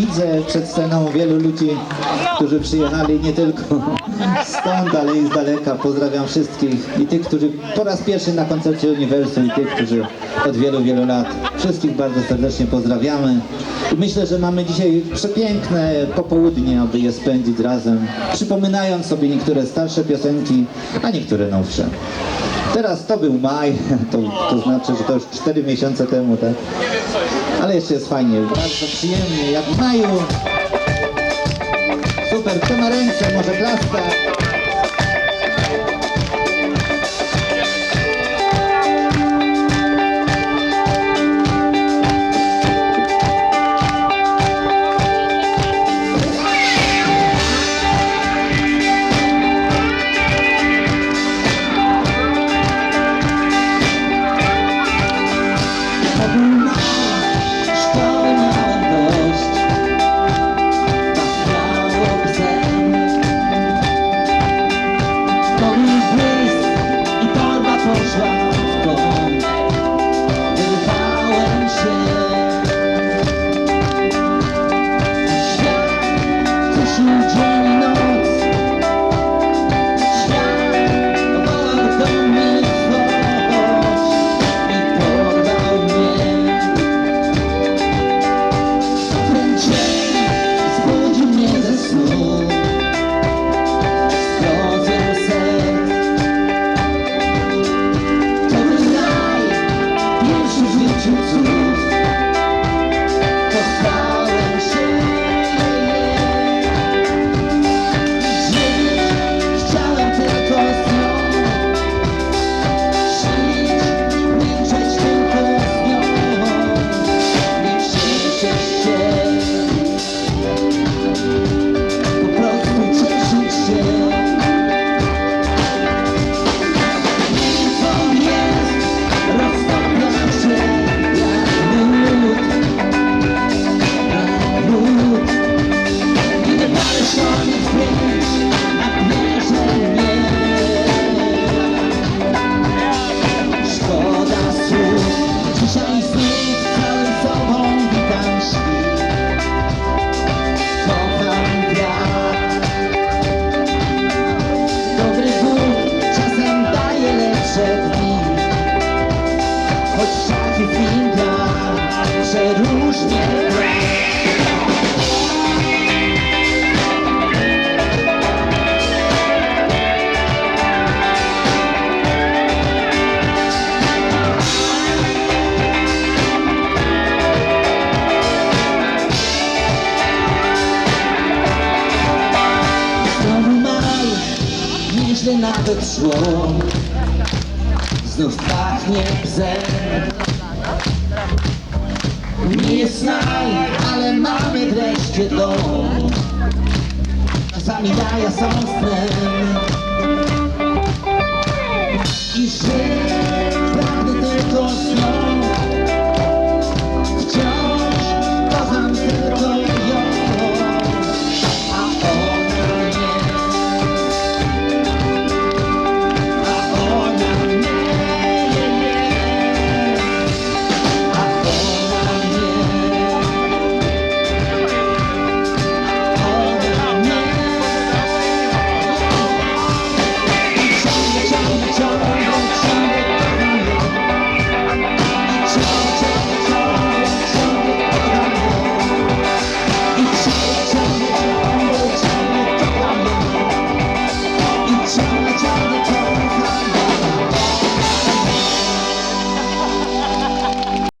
widzę przed sceną wielu ludzi, którzy przyjechali nie tylko stąd, ale i z daleka. Pozdrawiam wszystkich i tych, którzy po raz pierwszy na koncercie Uniwersum i tych, którzy od wielu, wielu lat. Wszystkich bardzo serdecznie pozdrawiamy. I myślę, że mamy dzisiaj przepiękne popołudnie, aby je spędzić razem, przypominając sobie niektóre starsze piosenki, a niektóre nowsze. Teraz to był maj, to, to znaczy, że to już 4 miesiące temu, tak? Ale jeszcze jest fajnie, bardzo przyjemnie, jak w maju. Super, kto ma ręce, może klaska. Maj, nieźle nawet szło Znów pachnie bzem Nie maj, ale mamy wreszcie dom. Czasami daje są snem